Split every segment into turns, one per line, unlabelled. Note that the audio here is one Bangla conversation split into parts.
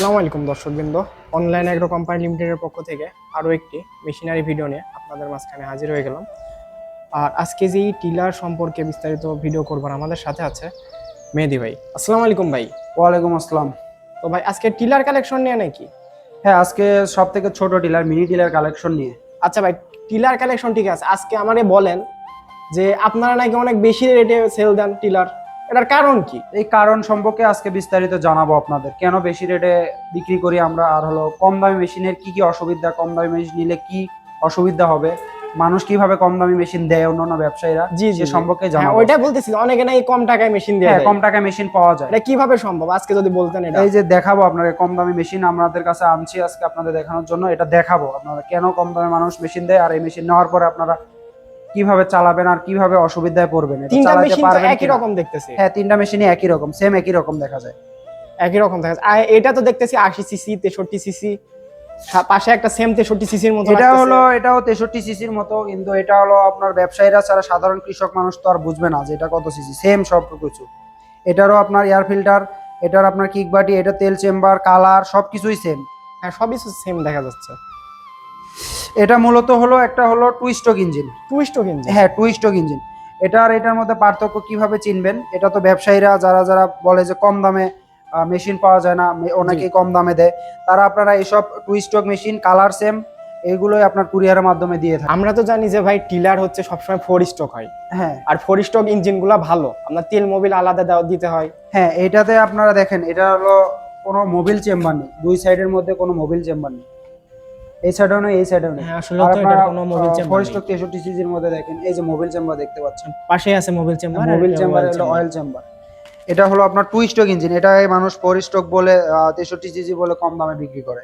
আসসালামু আলাইকুম দর্শকবৃন্দ। অনলাইন এগ্রো কোম্পানি লিমিটেডের পক্ষ থেকে আরও একটি মেশিনারি ভিডিও নিয়ে আপনাদের মাঝখানে হাজির হয়ে গেলাম। আর আজকে যেই টিলার সম্পর্কে বিস্তারিত ভিডিও করবেন আমাদের সাথে আছে মেহেদি ভাই। আসসালামু আলাইকুম ভাই।
ওয়ালাইকুম আসসালাম।
তো ভাই আজকে টিলার কালেকশন নিয়ে নাকি?
হ্যাঁ আজকে সব থেকে ছোট টিলার মিনি টিলার কালেকশন নিয়ে।
আচ্ছা ভাই টিলার কালেকশন ঠিক আছে। আজকে আমারে বলেন যে আপনারা নাকি অনেক বেশি রেটে সেল দেন টিলার এটার কারণ কি?
এই কারণ সম্পর্কে আজকে বিস্তারিত জানাব আপনাদের। কেন বেশি রেটে বিক্রি করি আমরা? আর হলো কম দামি মেশিনের কি কি অসুবিধা? কম দামি মেশিন নিলে কি অসুবিধা হবে? মানুষ কীভাবে কম দামি মেশিন দেয় অন্যান্য ব্যবসায়ীরা?
জি জি
সে সম্পর্কে
হ্যাঁ,
জানাব।
ওইটা বলতেছি অনেকে নাকি কম টাকায় মেশিন
হ্যাঁ
দেয়।
কম টাকায় মেশিন পাওয়া যায়।
এটা কীভাবে সম্ভব? আজকে যদি বলতেন এটা।
এই যে দেখাবো আপনাকে কম দামি মেশিন আমাদের কাছে আনছি আজকে আপনাদের দেখানোর জন্য। এটা দেখাবো আপনারা। কেন কম দামে মানুষ মেশিন দেয়? আর এই মেশিন নেওয়ার পরে আপনারা কীভাবে চালাবেন আর কীভাবে অসুবিধায় পড়বেন?
তিনটা মেশিন তো একই রকম দেখতেছি।
হ্যাঁ তিনটা মেশিনই একই রকম সেম একই রকম দেখা যায়।
একই রকম দেখা। আর এটা তো দেখতেছি আশি সিসি তেষট্টি সিসি পাশে একটা সেম তেষট্টি সিসির মতো
এটা হলো এটাও তেষট্টি সিসির মতো কিন্তু এটা হলো আপনার ব্যবসায়ীরা ছাড়া সাধারণ কৃষক মানুষ তো আর বুঝবে না যে এটা কত সিসি সেম সব কিছু। এটারও আপনার এয়ার ফিল্টার এটার আপনার কিক বাটি এটা তেল চেম্বার কালার সব কিছুই সেম
হ্যাঁ সবই সেম দেখা যাচ্ছে।
এটা মূলত হলো একটা হলো টু স্ট্রোক ইঞ্জিন
টুইস্টও ইঞ্জিন
হ্যাঁ টু স্ট্রোক ইঞ্জিন এটা আর এটার মধ্যে পার্থক্য কীভাবে চিনবেন? এটা তো ব্যবসায়ীরা যারা যারা বলে যে কম দামে মেশিন পাওয়া যায় না অনেকেই কম দামে দেয় তারা আপনারা এইসব two stroke machine colour same এগুলোই আপনার কুরিয়ারের মাধ্যমে দিয়ে থাকে।
আমরা তো জানি যে ভাই টিলার হচ্ছে সবসময় ফোর স্টক হয়।
হ্যাঁ।
আর ফোর স্টক ইঞ্জিনগুলো ভালো আপনার তেল মোবিল আলাদা দেওয়া দিতে হয়।
হ্যাঁ এটাতে আপনারা দেখেন এটা হলো কোনো মোবিল চেম্বার নেই দুই সাইডের মধ্যে কোনো মোবিল চেম্বার নেই। এই সাইডেও নেই এই সাইডেও নেই।
হ্যাঁ আসলে তো এটা কোনো মোবাইল চেম্বার
ফরেস্ট সিজির মধ্যে দেখেন এই যে মোবাইল চেম্বার দেখতে পাচ্ছেন।
পাশে আছে মোবাইল চেম্বার
মোবাইল চেম্বার হলো অয়েল চেম্বার এটা হলো আপনার টু স্ট্রোক ইঞ্জিন এটা মানুষ ফোর স্টক বলে তেষট্টি সিজি বলে কম দামে বিক্রি করে।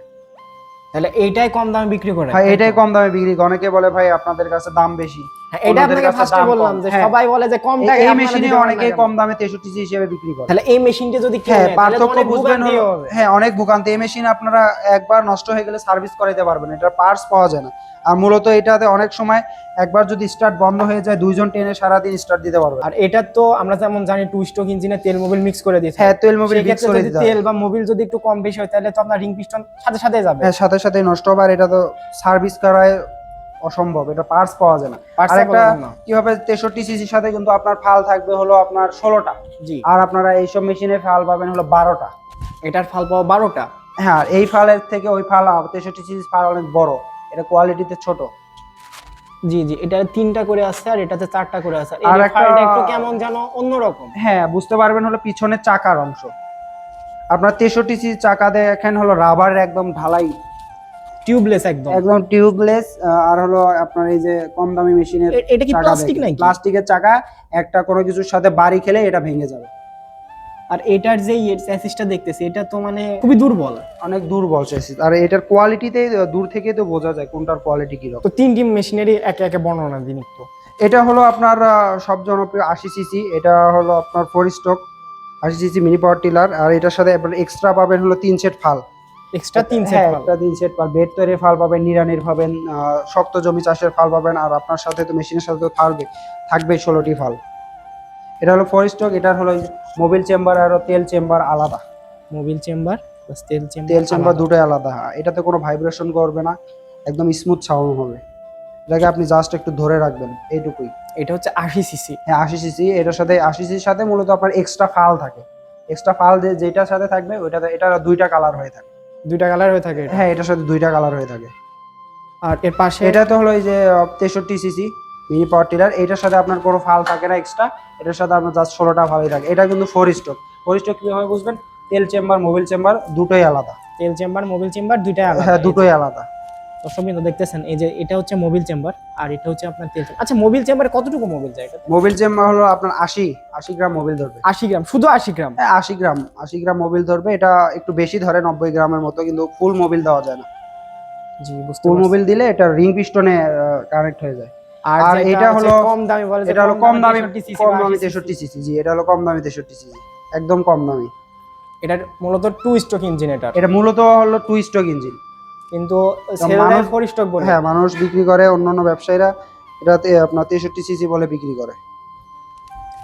তাহলে এইটাই কম দামে বিক্রি করে?
হ্যাঁ এটাই কম দামে বিক্রি করে। অনেকে বলে ভাই আপনাদের কাছে দাম বেশি।
এটা আপনাকে ফার্স্টে বললাম যে
হ্যাঁ।
সবাই বলে যে কম টাকায়
এই
আপনারা
মেশিনে
দিতে পারেন না
অনেকেই
কেন?
কম দামে তেষট্টি সিজি হিসেবে বিক্রি করে।
তাহলে এই মেশিনটা যদি
হ্যাঁ পার্থক্য বুঝবেন। হ্যাঁ অনেক ভোগান্তি। এই মেশিন আপনারা একবার নষ্ট হয়ে গেলে সার্ভিস করাইতে পারবেন এটার পার্টস পাওয়া যায় না। আর মূলত এটাতে অনেক সময় একবার যদি স্টার্ট বন্ধ হয়ে যায় দুইজন টেনে সারাদিন স্টার্ট দিতে পারবে
আর এটা তো আমরা যেমন জানি টু স্ট্রোক ইঞ্জিনে তেল মোবিল মিক্স করে দিয়েছে।
হ্যাঁ তেল মোবিল মিক্স করে দিতে
তেল বা মোবিল যদি একটু কম বেশি হয় তাহলে তো আপনার রিং পিস্টন সাথে সাথে যাবে।
হ্যাঁ সাথে সাথে নষ্ট হবে আর এটা তো সার্ভিস করায় অসম্ভব এটা পার্স পাওয়া যায় না। আর একটা
বললাম না।
কি হবে তেষট্টি সিসির সাথে কিন্তু আপনার ফাল থাকবে হলো আপনার ষোলোটা।
জি।
আর আপনারা এইসব মেশিনে ফাল পাবেন হলো বারোটা।
এটার ফাল পাওয়া বারোটা?
হ্যাঁ আর এই ফালের থেকে ওই ফাল তেষট্টি সিসির ফাল অনেক বড়। এটা কোয়ালিটিতে ছোট।
জি জি এটা তিনটা করে আছে আর এটাতে চারটা করে আছে।
আর একটা-
একটা কেমন যেন অন্যরকম।
হ্যাঁ বুঝতে পারবেন হলো পিছনের চাকার অংশ। আপনার তেষট্টি সিসি চাকা দেখেন হলো রাবারের একদম ঢালাই
টিউবলেস একদম।
একদম টিউবলেস আর হলো আপনার এই যে কম দামি মেশিনের
এটা কি প্লাস্টিক নাকি?
প্লাস্টিকের চাকা একটা কোনো কিছুর সাথে বাড়ি খেলে এটা ভেঙে যাবে।
আর এটার যে চ্যাসিসটা দেখতেছি এটা তো মানে খুবই দুর্বল।
অনেক দুর্বল chassis। আর এটার কোয়ালিটিতে দূর থেকে তো বোঝা যায় কোনটার কোয়ালিটি কীরকম।
তো তিনটি মেশিনারি একে একে বর্ণনা দিন একটু।
এটা হলো আপনার সব জনপ্রিয় আশি সিসি এটা হলো আপনার ফোর স্টক আশি সিসি মিনি পাওয়ার টিলার আর এটার সাথে এক্সট্রা পাবেন হলো তিন সেট ফাল।
এক্সট্রা তিন সেট
হ্যাঁ, একটা তিন সেট পাল বেড তৈরির ফাল পাবেন নিরানির পাবেন শক্ত জমি চাষের ফাল পাবেন আর আপনার সাথে তো মেশিনের সাথে তো থাকবে থাকবে ষোলোটি ফাল। এটা হলো ফোর স্টক এটার হলো মোবিল চেম্বার আর তেল চেম্বার আলাদা।
মোবিল চেম্বার তেল চেম্বার
তেল চেম্বার দুটোই আলাদা। হ্যাঁ, এটাতে কোনো ভাইব্রেশন করবে না একদম স্মুথ সাউন্ড হবে। এটাকে আপনি জাস্ট একটু ধরে রাখবেন এইটুকুই।
এটা হচ্ছে আশি সিসি
হ্যাঁ আশি সিসি এটার সাথে আশি সিসির সাথে মূলত আপনার এক্সট্রা ফাল থাকে। এক্সট্রা ফাল যে যেটার সাথে থাকবে ওইটাতে এটার দুইটা কালার হয়ে থাকে।
দুইটা কালার হয়ে থাকে
হ্যাঁ এটার সাথে দুইটা কালার হয়ে থাকে।
আর এর পাশে
এটা তো হলো এই যে তেষট্টি সিসি মিনি পাওয়ার টিলার এটার সাথে আপনার কোনো ফাল থাকে না এক্সট্রা এটার সাথে আপনার জাস্ট ষোলোটা ভালোই থাকে। এটা কিন্তু ফোর স্টক ফোর স্টক কীভাবে বুঝবেন? তেল চেম্বার মোবিল চেম্বার দুটোই আলাদা।
তেল চেম্বার মোবিল চেম্বার দুটাই আলাদা।
হ্যাঁ দুটোই আলাদা।
দর্শক বিন্দু দেখতেছেন এই যে এটা হচ্ছে মোবিল চেম্বার আর এটা হচ্ছে আপনার তেল আচ্ছা মোবিল চেম্বারে কতটুকু মোবিল যায় এটা?
মোবিল চেম্বার হলো আপনার আশি আশি গ্রাম মোবিল ধরবে।
আশি গ্রাম শুধু আশি গ্রাম?
হ্যাঁ আশি গ্রাম আশি গ্রাম মোবিল ধরবে। এটা একটু বেশি ধরে নব্বই গ্রামের মতো কিন্তু ফুল মোবিল দেওয়া যায় না।
জি
ফুল মোবিল দিলে এটা রিং পিস্টনে কানেক্ট হয়ে যায়।
আর
এটা হলো-
কম দামি বলে
এটা হলো কম দামি কম দামি তেষট্টি সিসি জি এটা হলো কম দামি তেষট্টি সিসি একদম কম দামি।
এটার মূলত টু স্টক ইঞ্জিন এটা
এটা মূলত হলো টু স্ট্রোক ইঞ্জিন
কিন্তু স্টক বলে।
হ্যাঁ মানুষ বিক্রি করে অন্যান্য ব্যবসায়ীরা এটাতে আপনার তেষট্টি সিসি বলে বিক্রি করে।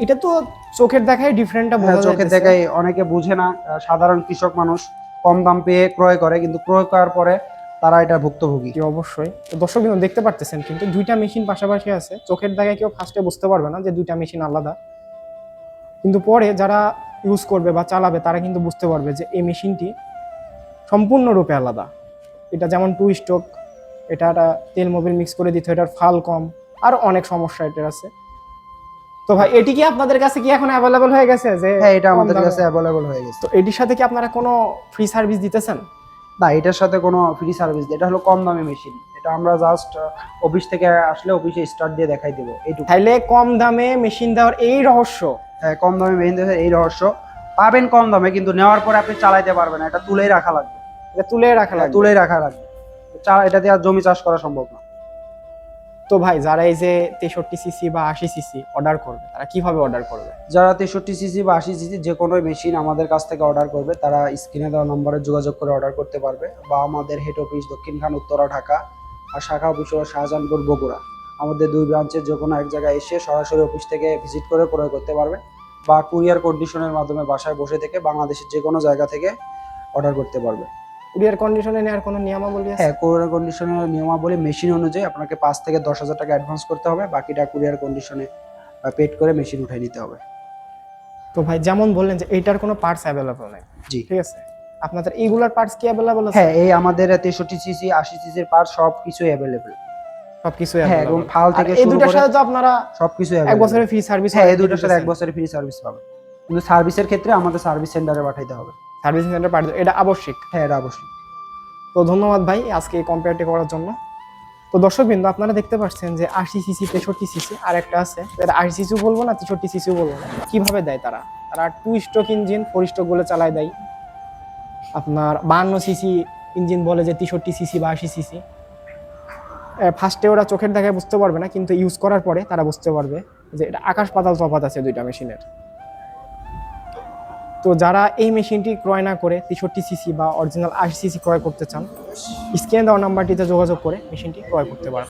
এটা তো চোখের দেখায় ডিফারেন্টটা
হ্যাঁ,
বোঝা
চোখের। দেখায় অনেকে বুঝে না সাধারণ কৃষক মানুষ কম দাম পেয়ে ক্রয় করে কিন্তু ক্রয় করার পরে তারা এটা ভুক্তভোগী।
অবশ্যই। তো দর্শক বিন্দু দেখতে পারতেছেন কিন্তু দুইটা মেশিন পাশাপাশি আছে। চোখের দেখায় কেউ ফার্স্টে বুঝতে পারবে না যে দুইটা মেশিন আলাদা। কিন্তু পরে যারা ইউজ করবে বা চালাবে তারা কিন্তু বুঝতে পারবে যে এই মেশিনটি সম্পূর্ণরূপে আলাদা। এটা যেমন টু স্ট্রোক এটা একটা তেল মোবিল মিক্স করে দিতে হয়, এটার ফাল কম আর অনেক সমস্যা এটার আছে। তো ভাই এটি কি আপনাদের কাছে কি এখন অ্যাভেলেবল হয়ে গেছে যে
হ্যাঁ এটা আমাদের কাছে অ্যাভেলেবল হয়ে গেছে।
তো এটির সাথে কি আপনারা কোনো ফ্রি সার্ভিস দিতেছেন?
না এটার সাথে কোনো ফ্রি সার্ভিস এটা হলো কম দামি মেশিন এটা আমরা জাস্ট অফিস থেকে আসলে অফিসে স্টার্ট দিয়ে দেখাই দেবো। এইটুকু।
তাইলে কম দামে মেশিন দেওয়ার এই রহস্য?
হ্যাঁ কম দামে মেশিন দেখে এই রহস্য। পাবেন কম দামে কিন্তু নেওয়ার পরে আপনি চালাইতে পারবেন এটা তুলেই রাখা লাগবে।
এটা তুলে রাখা লাগবে।
তুলেই রাখা লাগবে। চা- এটা দিয়ে আর জমি চাষ করা সম্ভব না।
তো ভাই যারা এই যে তেষট্টি সিসি বা আশি সিসি অর্ডার করবে তারা কীভাবে অর্ডার করবে?
যারা তেষট্টি সিসি বা আশি সিসি যে কোনো মেশিন আমাদের কাছ থেকে অর্ডার করবে তারা স্ক্রিনে দেওয়া নম্বরে যোগাযোগ করে অর্ডার করতে পারবে। বা আমাদের হেড অফিস দক্ষিণখান উত্তরা ঢাকা আর শাখা অফিস হলো শাহজাহানপুর বগুড়া। আমাদের দুই ব্রাঞ্চের যে কোনো এক জায়গায় এসে সরাসরি অফিস থেকে ভিজিট করে ক্রয় করতে পারবে বা কুরিয়ার কন্ডিশনের মাধ্যমে বাসায় বসে থেকে বাংলাদেশের যে কোনো জায়গা থেকে অর্ডার করতে পারবে।
কুরিয়ার কন্ডিশনে নেওয়ার কোনো নিয়মাবলী আছে?
হ্যাঁ কুরিয়ার কন্ডিশনের নিয়মাবলী মেশিন অনুযায়ী আপনাকে পাঁচ থেকে দশ হাজার টাকা অ্যাডভান্স করতে হবে বাকিটা কুরিয়ার কন্ডিশনে পেড করে মেশিন উঠাই নিতে হবে।
তো ভাই যেমন বললেন যে এইটার কোনো পার্টস অ্যাভেলেবল নেই।
জি।
ঠিক আছে? আপনাদের এইগুলার পার্টস কি অ্যাভেলেবল আছে?
হ্যাঁ এই আমাদের তেষট্টি সিসি আশি সিসির পার্ট সব কিছুই অ্যাভেলেবেল
সবকিছু
হ্যাঁ এবং ফাল থেকে
এই দুটার সাথে তো আপনারা
সবকিছু
এক বছরের ফ্রি সার্ভিস
হ্যাঁ এই দুটার সাথে এক বছরের ফ্রি সার্ভিস পাবে কিন্তু সার্ভিসের ক্ষেত্রে আমাদের সার্ভিস সেন্টারে পাঠাইতে হবে।
সার্ভিস সেন্টার পার্ট এটা আবশ্যিক।
হ্যাঁ এটা আবশ্যিক।
তো ধন্যবাদ ভাই আজকে এই কম্পেয়ারটি করার জন্য। তো দর্শক বিন্দু আপনারা দেখতে পাচ্ছেন যে আশি সিসি তেষট্টি সিসি আর একটা আছে। এটা আশি সিসিও বলব না তেষট্টি সিসিও বলব না। কীভাবে দেয় তারা? তারা two stroke engine four stroke বলে চালায় দেয়। আপনার বাহান্ন সিসি ইঞ্জিন বলে যে তেষট্টি সিসি বা আশি সিসি। ফার্স্টে ওরা চোখের দেখায় বুঝতে পারবে না কিন্তু ইউজ করার পরে তারা বুঝতে পারবে যে এটা আকাশ পাতাল তফাত আছে দুইটা মেশিনের তো যারা এই মেশিনটি ক্রয় না করে তেষট্টি সিসি বা অরিজিনাল আশি সিসি ক্রয় করতে চান স্ক্যান দেওয়া নাম্বারটিতে যোগাযোগ করে মেশিনটি ক্রয় করতে পারেন।